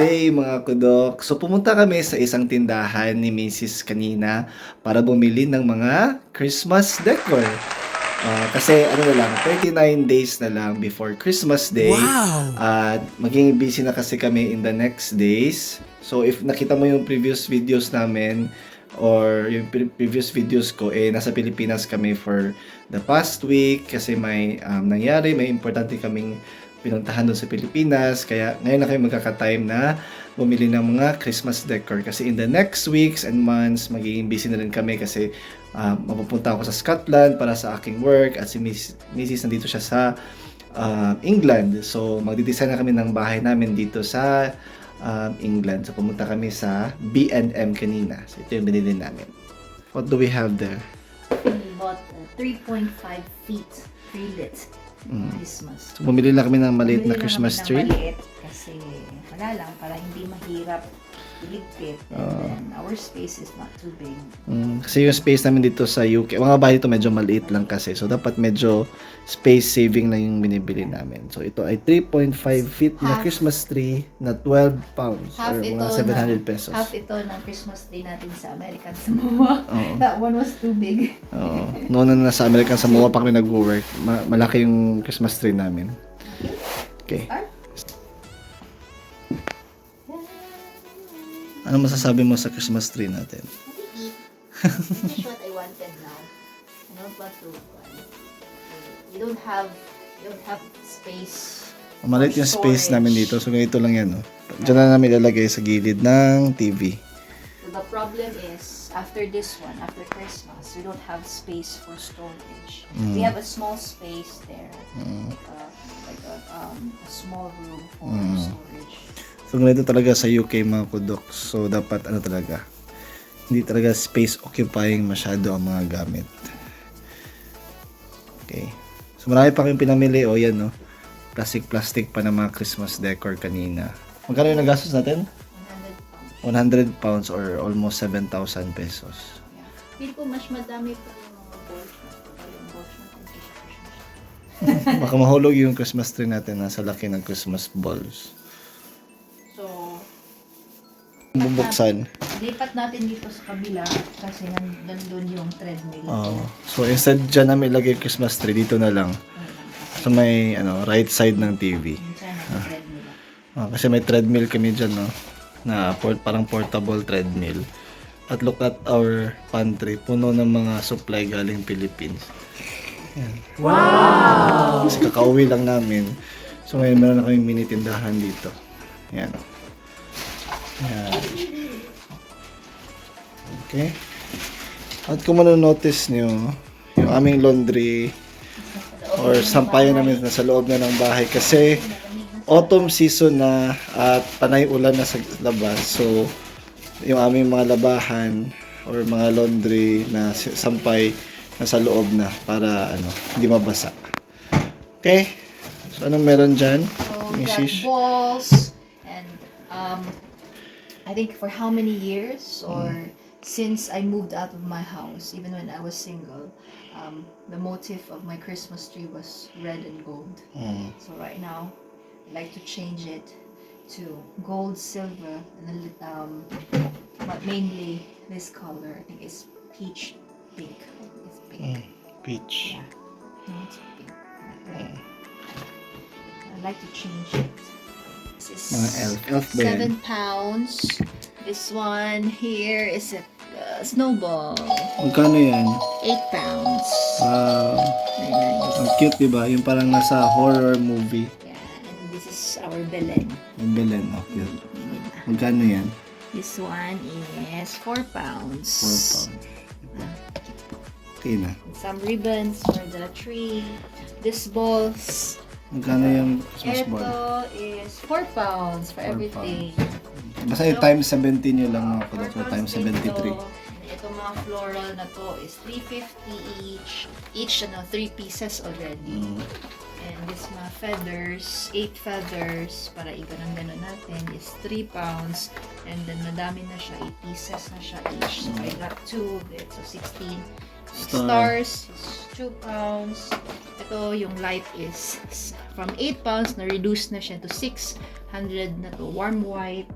day mga kudok. So pumunta kami sa isang tindahan ni Mrs. kanina para bumili ng mga Christmas decor. Ah, kasi ano na lang, 39 days na lang before Christmas Day. Wow! At maging busy na kasi kami in the next days. So if nakita mo yung previous videos namin or yung pre- previous videos ko, eh nasa Pilipinas kami for the past week kasi may um, nangyari, may importante kaming pinuntahan doon sa Pilipinas. Kaya ngayon na kayo magkaka-time na bumili ng mga Christmas decor. Kasi in the next weeks and months, magiging busy na rin kami kasi um, mapupunta ako sa Scotland para sa aking work at si Miss, Mrs. nandito siya sa um, England. So, magdidesign na kami ng bahay namin dito sa um, England. So, pumunta kami sa B&M kanina. So, ito yung binili namin. What do we have there? We bought a 3.5 feet pre-lit Mm. Christmas. So, bumili lang kami ng maliit na Christmas tree. Maliit kasi wala lang, para hindi mahirap iligpit. And Ah. then our space is not too big. Mm, kasi yung space namin dito sa UK, mga bahay dito medyo maliit lang kasi. So, dapat medyo space saving lang yung binibili namin. So, ito ay 3.5 feet na Half. Christmas tree na 12 pounds Half or ito mga 700 pesos. Half ito ng Christmas tree natin sa American Samoa. Oo. That one was too big. Oo. Noon na nasa American Samoa pa kami nag-work, ma- malaki yung Christmas tree namin. Okay. Start. Ano masasabi mo sa Christmas tree natin? This is what I wanted now. I don't want to. You don't have, you don't have space. Maliit yung space Storage. namin dito. So, ganito lang yan. Oh. Diyan na namin ilalagay sa gilid ng TV. So the problem is, after this one, after Christmas, we don't have space for storage. We have a small space there, like a, like a, um, a small room for storage. So, ganito talaga sa UK mga kudok. So, dapat ano talaga, hindi talaga space occupying masyado ang mga gamit. Okay. So, marami pa kayong pinamili. O, yan, no? Plastic-plastic pa ng mga Christmas decor kanina. Magkano yung nagastos natin? 100 100 pounds or almost 7,000 pesos. Yeah. Feel ko mas madami pa yung mga balls. Baka mahulog yung Christmas tree natin na sa laki ng Christmas balls. Bubuksan. lipat natin dito sa kabila kasi nan- nandun yung treadmill. Oh. So, instead dyan namin ilagay yung Christmas tree, dito na lang. Sa may ano, right side ng TV. Treadmill. Ah, kasi may treadmill kami dyan, no? Na port, parang portable treadmill. At look at our pantry. Puno ng mga supply galing Philippines. Yan. Wow! Kasi kakauwi lang namin. So ngayon meron na kaming mini tindahan dito. Yan. Yan. Okay. At kung manonotice nyo, yung aming laundry or sampayan namin na sa loob na ng bahay kasi autumn season na at panay ulan na sa labas. So, yung aming mga labahan or mga laundry na sampay na sa loob na para ano, hindi mabasa. Okay? So, anong meron dyan? So we got Mrs. balls and um, I think for how many years or since I moved out of my house, even when I was single, um, the motif of my Christmas tree was red and gold. Mm. So right now, I like to change it to gold, silver, and then um, but mainly this color. I think it's peach pink. It's pink. Peach. Yeah. No, pink. Right. I like to change it. This is Mga elf. Elf ba yan? seven pounds. This one here is a uh, snowball. Magkano yan? Eight pounds. Wow. Very nice. Ang cute, di ba? Yung parang nasa horror movie. Yeah, and this is our Belen. Yung Belen. Oh, cute. Magkano yan? This one is four 4 pounds. pounds. Okay na. Some ribbons for the tree. This balls. Magkano yung Christmas ball? Ito is 4 pounds for Four everything. Basta yung times 17 nyo lang mga pounds times din 73. to. Ito mga floral na to is 350 each. Each, ano, 3 pieces already. Mm. And this mga feathers, 8 feathers, para iganang ganon natin, is 3 pounds. And then madami na siya, 8 pieces na siya each. So I got 2 of it, so 16. Star. Stars is 2 pounds. Ito yung light is from 8 pounds, na-reduce na siya to 600 na to, warm white.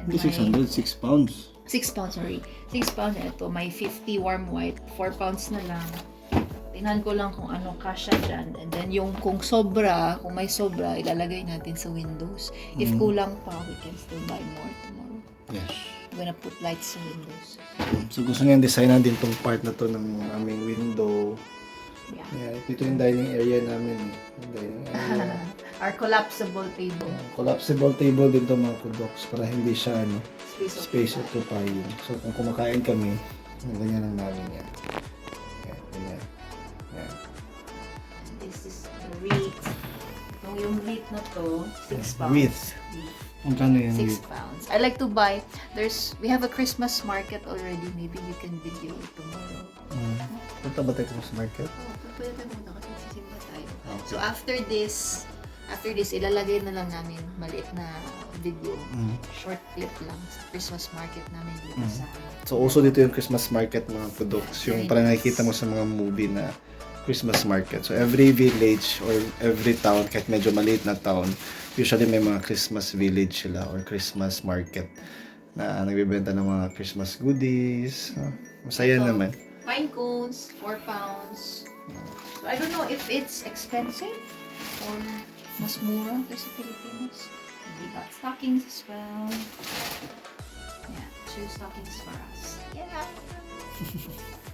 And Hindi may- 600, 6 pounds. 6 pounds, sorry. 6 pounds na ito. May 50 warm white. 4 pounds na lang. Tingnan ko lang kung ano kasha dyan. And then yung kung sobra, kung may sobra, ilalagay natin sa windows. If Mm. kulang pa, we can still buy more tomorrow. Yes. Gonna put lights sa windows. So gusto niya designan din tong part na to ng aming window. Yeah. Yeah, dito yung dining area namin. Yung dining area. Our collapsible table. Collapsible table din to mga kudoks para hindi siya ano, Space, space occupying. So kung kumakain kami, ganyan lang namin yan. Yan, ganyan. Yan. This is the wreath. Yung, yung wreath na to, 6 pounds. Wreath. Magkano Six wreath? pounds. I like to buy. There's we have a Christmas market already. Maybe you can video it tomorrow. Mm. Punta ba tayo sa market? Oh, pwede tayo muna kasi sisimba tayo. Okay. So after this, after this, ilalagay na lang namin maliit na video. Mm. Short clip lang sa Christmas market namin dito Mm. sa So also dito yung Christmas market mga kudoks. Yung parang nakikita mo sa mga movie na Christmas market. So every village or every town, kahit medyo maliit na town, usually may mga Christmas village sila or Christmas market na nagbibenta ng mga Christmas goodies. Ah, Masaya Ito. naman. pine cones, 4 pounds. So I don't know if it's expensive or mas mura sa Pilipinas. We got stockings as well. Yeah, two stockings for us. Yeah.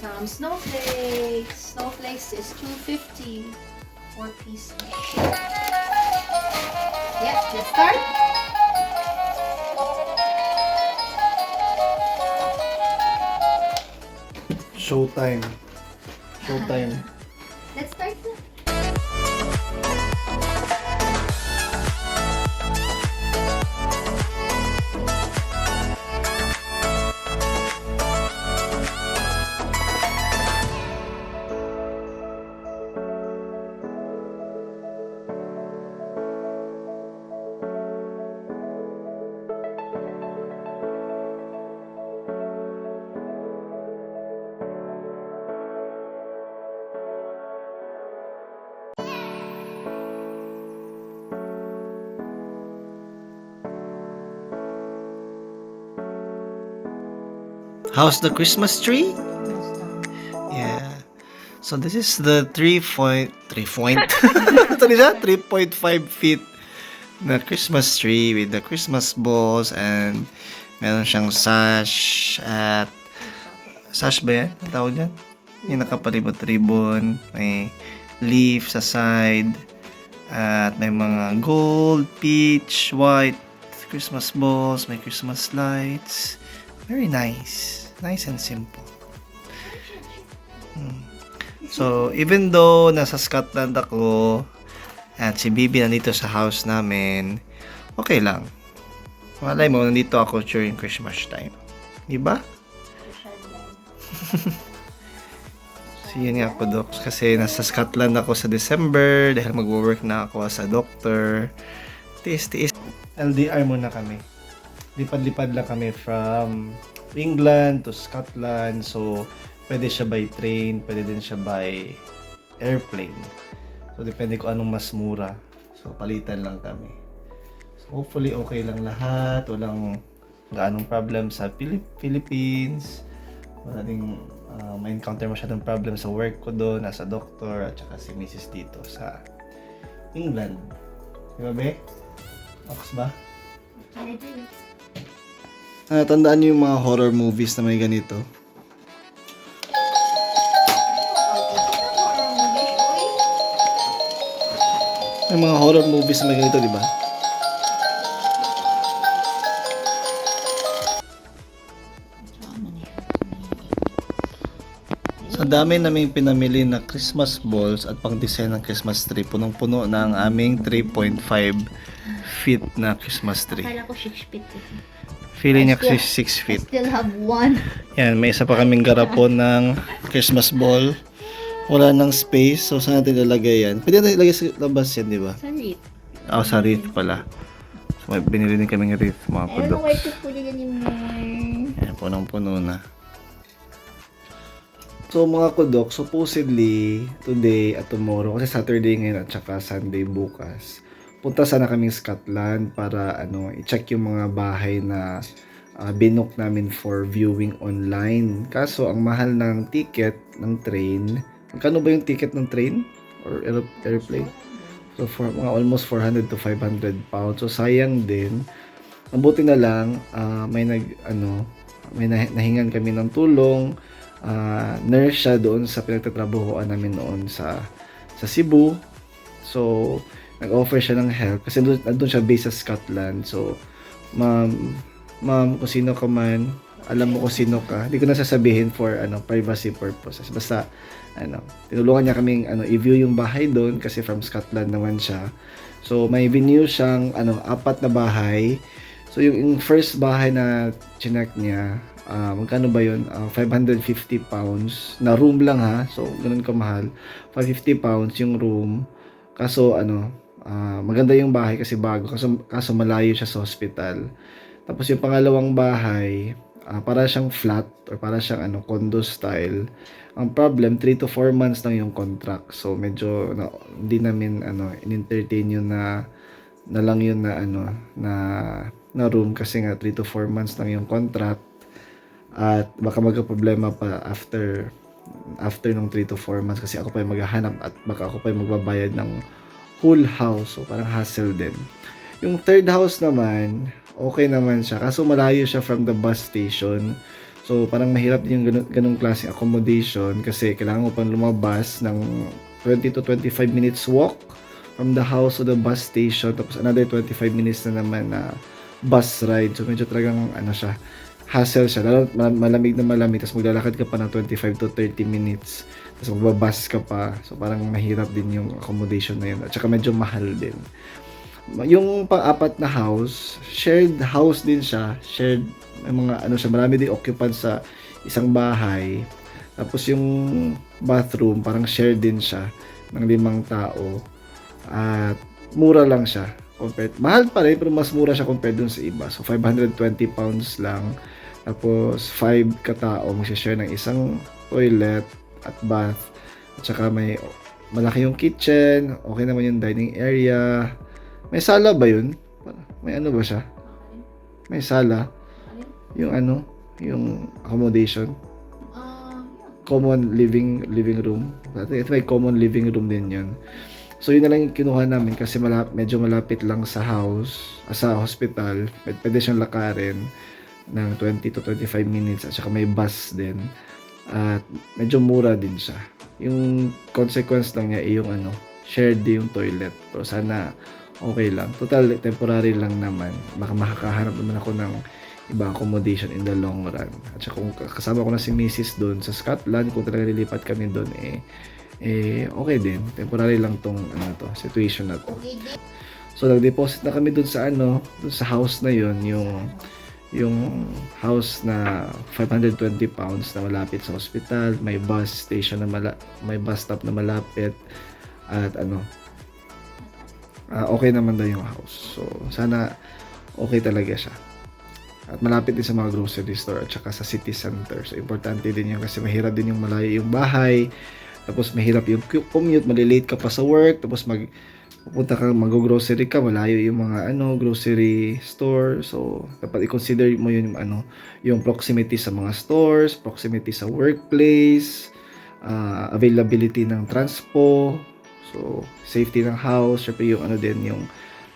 Some snowflakes. Snowflakes is 250 four piece. Yeah, let's start. Showtime. Showtime. How's the Christmas tree? Yeah. So this is the 3 point 3 point. Ito siya 3.5 feet na Christmas tree with the Christmas balls and meron siyang sash at sash ba yan? Tawag yan? Yung nakapalibot ribbon, may leaf sa side at may mga gold, peach, white Christmas balls, may Christmas lights. Very nice. Nice and simple. Hmm. So, even though nasa Scotland ako at si Bibi nandito sa house namin, okay lang. Malay mo, nandito ako during Christmas time. Di ba? So, yun nga po, Doc. Kasi nasa Scotland ako sa December dahil mag-work na ako as a doctor. Tiis-tiis. LDR muna kami. Lipad-lipad lang kami from England to Scotland. So, pwede siya by train, pwede din siya by airplane. So, depende kung anong mas mura. So, palitan lang kami. So, hopefully, okay lang lahat. Walang gaanong problem sa Pili- Philippines. Wala ding uh, ma-encounter masyadong problem sa work ko doon, as a doctor, at saka si Mrs. dito sa England. Di ba, Be? Ox ba? Ah, tandaan niyo yung mga horror movies na may ganito. May mga horror movies na may ganito, di ba? Sa dami naming pinamili na Christmas balls at pang-design ng Christmas tree, punong-puno na ang aming 3.5 feet na Christmas tree. Akala ko 6 feet. eh. Feeling niya I 6 feet. still have one. Yan, may isa pa kaming garapon ng Christmas ball. Wala nang space, so saan natin ilalagay yan? Pwede natin ilagay sa labas yan, di ba? Sa wreath. Ah, sa wreath pala. So, may binili din kaming wreath, mga I don't know where to put it anymore. Yan, punong-puno na. So mga kudok, supposedly today at tomorrow, kasi Saturday ngayon at saka Sunday bukas, punta sana kaming Scotland para ano, i-check yung mga bahay na ah, binook namin for viewing online. Kaso ang mahal ng ticket ng train, magkano ba yung ticket ng train or aer- airplane? So for mga almost 400 to 500 pounds. So sayang din. Ang buti na lang ah, may nag ano, may nah- nahingan kami ng tulong. Ah, nurse siya doon sa pinagtatrabahoan namin noon sa sa Cebu. So nag-offer siya ng help kasi doon, doon siya based sa Scotland. So ma'am, ma'am kung sino ka man, alam mo kung sino ka. Hindi ko na sasabihin for ano privacy purposes. Basta ano, tinulungan niya kaming ano i-view yung bahay doon kasi from Scotland naman siya. So may venue siyang ano apat na bahay. So yung, yung first bahay na chinek niya, ah, magkano ba yun? Ah, 550 pounds na room lang ha. So ganun kamahal. 550 pounds yung room. Kaso ano, ah, maganda yung bahay kasi bago. Kaso, kaso malayo siya sa hospital. Tapos yung pangalawang bahay, ah, para siyang flat or para siyang ano condo style. Ang problem 3 to 4 months lang yung contract. So medyo na, hindi namin ano in-entertain yun na na lang yun na ano na na room kasi nga 3 to 4 months lang yung contract at baka magka-problema pa after after nung 3 to 4 months kasi ako pa yung maghahanap at baka ako pa yung magbabayad ng whole house. So parang hassle din. Yung third house naman okay naman siya. Kaso malayo siya from the bus station. So parang mahirap din yung ganun, ganung klaseng accommodation kasi kailangan mo pang lumabas ng 20 to 25 minutes walk from the house to the bus station. Tapos another 25 minutes na naman na bus ride. So medyo talagang ano siya hassle siya. Lalo ma- malamig na malamig. Tapos maglalakad ka pa ng 25 to 30 minutes tapos magbabas ka pa. So parang mahirap din yung accommodation na yun. At saka medyo mahal din. Yung pang-apat na house shared house din siya. Shared mga ano siya marami din occupants sa isang bahay. Tapos yung bathroom parang shared din siya ng limang tao. At mura lang siya compared mahal pa rin pero mas mura siya compared dun sa iba. So 520 pounds lang. Tapos 5 katao mag-share ng isang toilet at bath at saka may malaki yung kitchen okay naman yung dining area may sala ba yun may ano ba siya may sala yung ano yung accommodation common living living room. Ito may common living room din yun. So yun na lang yung kinuha namin kasi malap, medyo malapit lang sa house, ah, sa hospital. Pwede siyang lakarin ng 20 to 25 minutes at saka may bus din. At medyo mura din siya. Yung consequence lang niya ay yung ano, shared yung toilet. Pero sana okay lang. Total, temporary lang naman. Baka makakahanap naman ako ng ibang accommodation in the long run. At saka kung kasama ko na si Mrs. doon sa Scotland, kung talaga lilipat kami doon, eh, eh, okay din. Temporary lang tong ano to, situation na to. So nag-deposit na kami doon sa ano, doon sa house na yon, yung yung house na 520 pounds na malapit sa hospital, may bus station na mala, may bus stop na malapit at ano ah, okay naman daw yung house. So sana okay talaga siya. At malapit din sa mga grocery store at saka sa city center. So importante din yun kasi mahirap din yung malayo yung bahay. Tapos mahirap yung commute, malilate ka pa sa work, tapos mag pupunta ka mag-grocery ka, malayo yung mga ano, grocery store. So, dapat i-consider mo yun yung ano, yung proximity sa mga stores, proximity sa workplace, ah, availability ng transpo, so safety ng house, syempre yung ano din yung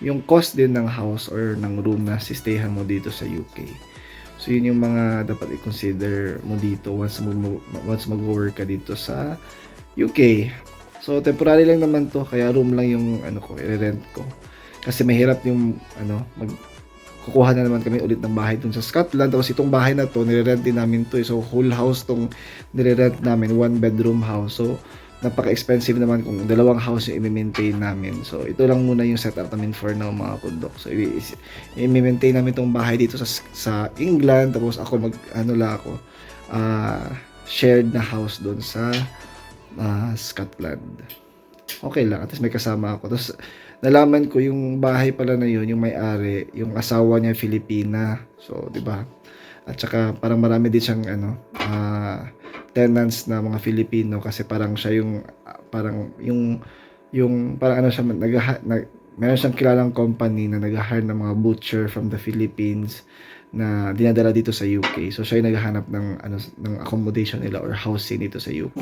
yung cost din ng house or ng room na sistayhan mo dito sa UK. So yun yung mga dapat i-consider mo dito once mo once mag-work ka dito sa UK. So temporary lang naman to kaya room lang yung ano ko, i-rent ko. Kasi mahirap yung ano mag kukuha na naman kami ulit ng bahay dun sa Scotland. Tapos itong bahay na to, nire-rent din namin to. eh. So whole house tong nire-rent namin, one bedroom house. So napaka-expensive naman kung dalawang house yung i-maintain namin. So, ito lang muna yung setup namin for now mga kundok. So, i-maintain namin tong bahay dito sa sa England. Tapos ako mag, ano lang ako, ah, shared na house doon sa ah, Scotland. Okay lang, at least may kasama ako. Tapos, nalaman ko yung bahay pala na yun, yung may-ari, yung asawa niya Filipina. So, di ba? At saka parang marami din siyang ano, ah, tenants na mga Filipino kasi parang siya yung ah, parang yung yung parang ano siya nag, nag meron siyang kilalang company na nag-hire ng mga butcher from the Philippines na dinadala dito sa UK. So siya yung naghahanap ng ano ng accommodation nila or housing dito sa UK.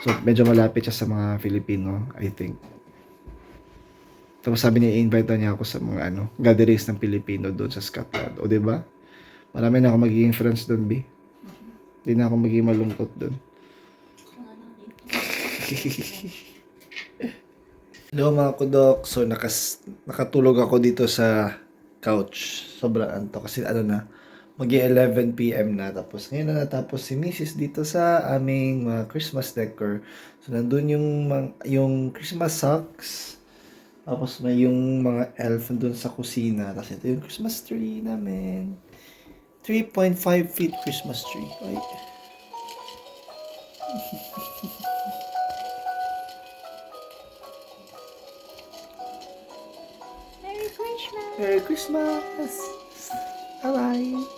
So medyo malapit siya sa mga Filipino, I think. Tapos sabi niya i-invite daw niya ako sa mga ano, gatherings ng Pilipino doon sa Scotland. O 'di ba? Marami na ako magiging friends doon, B. Hindi na ako magiging malungkot doon. Hello mga kudok. So nakas nakatulog ako dito sa couch. Sobrang anto kasi ano na mag 11 PM na tapos ngayon na natapos si Mrs. dito sa aming mga Christmas decor. So nandun yung yung Christmas socks. Tapos may yung mga elf doon sa kusina. Tapos ito yung Christmas tree namin. 3.5 feet Christmas tree. Ay. Merry Christmas! Merry Christmas! Bye-bye!